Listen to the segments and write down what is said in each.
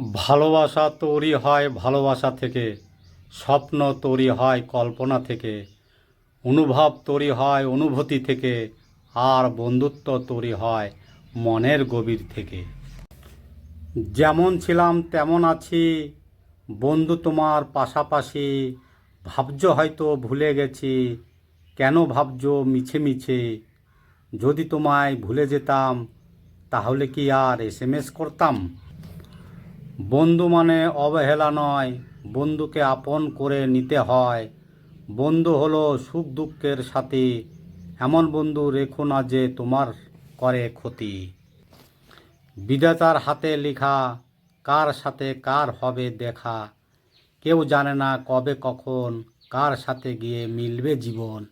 ভালোবাসা তৈরি হয় ভালোবাসা থেকে, স্বপ্ন তৈরি হয় কল্পনা থেকে, অনুভব তৈরি হয় অনুভূতি থেকে, আর বন্ধুত্ব তৈরি হয় মনের গভীর থেকে। যেমন ছিলাম তেমন আছি, বন্ধু তোমার পাশাপাশি, ভাবছ হয়তো ভুলে গেছি, কেন ভাবছ মিছে মিছে, যদি তোমায় ভুলে যেতাম, তাহলে কি আর এস করতাম? বন্ধু মানে অবহেলা নয়, বন্ধুকে আপন করে নিতে হয়। বন্ধু হলো সুখ দুঃখের সাথে। এমন বন্ধু রেখো না যে তোমার করে ক্ষতি। বিধাতার হাতে লেখা, কার সাথে কার হবে দেখা। কেউ জানে না কবে কখন কার সাথে গিয়ে মিলবে জীবন।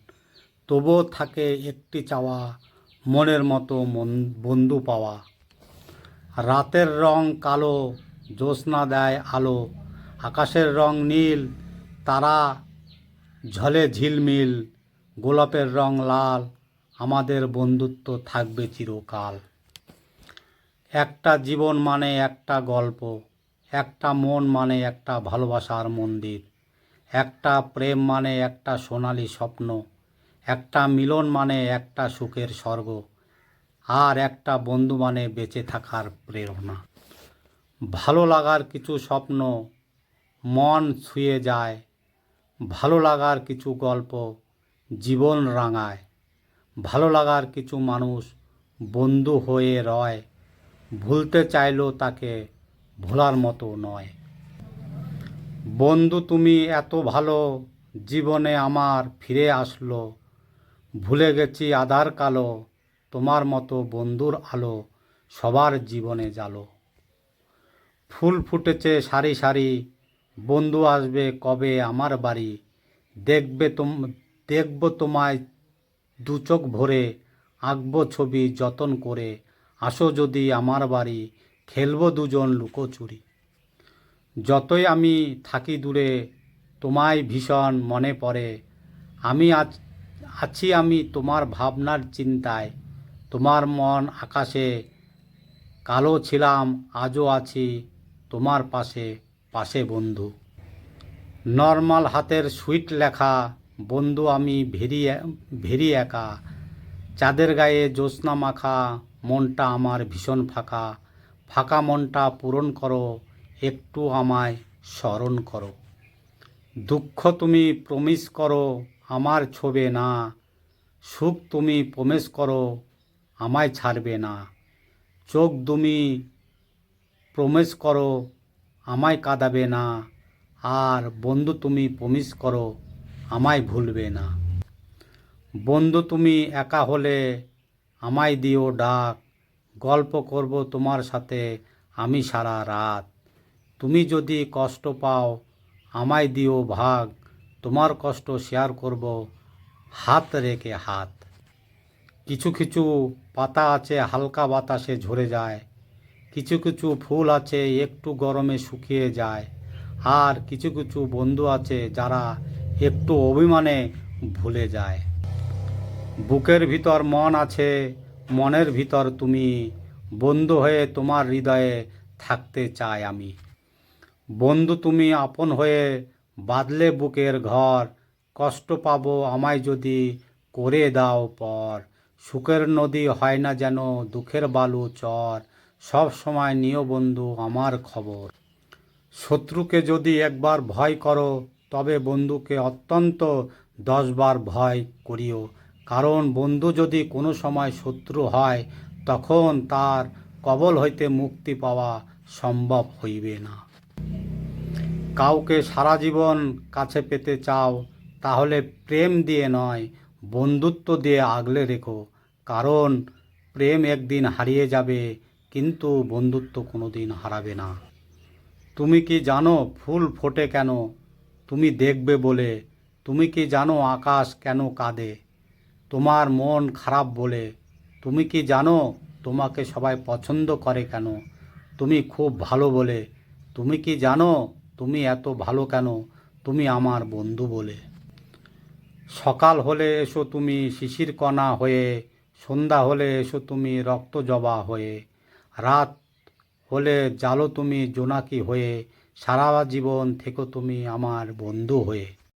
তবুও থাকে একটি চাওয়া, মনের মতো বন্ধু পাওয়া। রাতের রং কালো জ্যোৎস্না দেয় আলো। আকাশের রং নীল, তারা ঝলে ঝিলমিল, গোলাপের রং লাল। আমাদের বন্ধুত্ব থাকবে চিরকাল। একটা জীবন মানে একটা গল্প, একটা মন মানে একটা ভালোবাসার মন্দির। একটা প্রেম মানে একটা সোনালি স্বপ্ন, একটা মিলন মানে একটা সুখের স্বর্গ, আর একটা বন্ধু মানে বেঁচে থাকার প্রেরণা। ভালো লাগার কিছু স্বপ্ন মন ছুঁয়ে যায়, ভালো লাগার কিছু গল্প জীবন রাঙায়, ভালো লাগার কিছু মানুষ বন্ধু হয়ে রয়, ভুলতে চাইলেও তাকে ভোলার মতো নয়। বন্ধু তুমি এত ভালো, জীবনে আমার ফিরে আসলো, ভুলে গেছি আধার কালো, তোমার মতো বন্ধুর আলো সবার জীবনে জালো। ফুল ফুটেছে, সারি সারি। বন্ধু আসবে কবে আমার বাড়ি? দেখবে তোম, দেখব তোমায় দু চোখ ভরে। আঁকবো ছবি যতন করে। আসো যদি আমার বাড়ি, খেলব দুজন লুকোচুরি। যতই আমি থাকি দূরে, তোমায় ভীষণ মনে পড়ে। আমি আজ আছি আমি তোমার ভাবনার চিন্তায়। তোমার মন আকাশে, কালো ছিলাম, আজও আছি। তোমার পাশে পাশে বন্ধু। নর্মাল হাতের সুইট লেখা, বন্ধু আমি ভেরি ভেরি একা। চাঁদের গায়ে জ্যোৎস্না মাখা, মনটা আমার ভীষণ ফাঁকা। ফাঁকা মনটা পূরণ করো, একটু আমায় স্মরণ করো। দুঃখ তুমি প্রমিস করো, আমার ছোবে না। সুখ তুমি প্রমেশ করো, আমায় ছাড়বে না। চোখ তুমি প্রমেশ করো, আমায় কাঁদাবে না। আর বন্ধু তুমি প্রমিস করো, আমায় ভুলবে না। বন্ধু তুমি একা হলে আমায় দিও ডাক। গল্প করব তোমার সাথে আমি সারা রাত। তুমি যদি কষ্ট পাও, আমায় দিও ভাগ। তোমার কষ্ট শেয়ার করব হাত রেখে হাত। কিছু কিছু পাতা আছে, হালকা বাতাসে ঝরে যায়। কিছু কিছু ফুল আছে, একটু গরমে শুকিয়ে যায়। আর কিছু কিছু বন্ধু আছে যারা একটু অভিমানে ভুলে যায়। বুকের ভিতর মন আছে, মনের ভিতর তুমি বন্ধু হয়ে তোমার হৃদয়ে থাকতে চাই আমি। বন্ধু তুমি আপন হয়ে বাদলে বুকের ঘর, কষ্ট পাবো আমায় যদি করে দাও পর। সুখের নদী হয় না যেন দুঃখের বালু চর। সব সময় নিও বন্ধু আমার খবর। শত্রুকে যদি একবার ভয় করো, তবে বন্ধুকে অত্যন্ত দশবার ভয় করিও। কারণ বন্ধু যদি কোনো সময় শত্রু হয়, তখন তার কবল হইতে মুক্তি পাওয়া সম্ভব হইবে না। কাউকে সারা জীবন কাছে পেতে চাও, তাহলে প্রেম দিয়ে নয়, বন্ধুত্ব দিয়ে আগলে রেখো। কারণ প্রেম একদিন হারিয়ে যাবে কিন্তু বন্ধুত্ব কোনো দিন হারাবে না। তুমি কি জানো ফুল ফোটে কেন? তুমি দেখবে বলে। তুমি কি জানো আকাশ কেন কাঁদে? তোমার মন খারাপ বলে। তুমি কি জানো তোমাকে সবাই পছন্দ করে কেন? তুমি খুব ভালো বলে। তুমি কি জানো তুমি এত ভালো কেন? তুমি আমার বন্ধু বলে। সকাল হলে এসো তুমি শিশির কণা হয়ে। সন্ধ্যা হলে এসো তুমি রক্ত জবা হয়ে। রাত হলে জালো তুমি জোনাকি হয়ে সারা জীবন থেকো তুমি আমার বন্ধু হয়ে।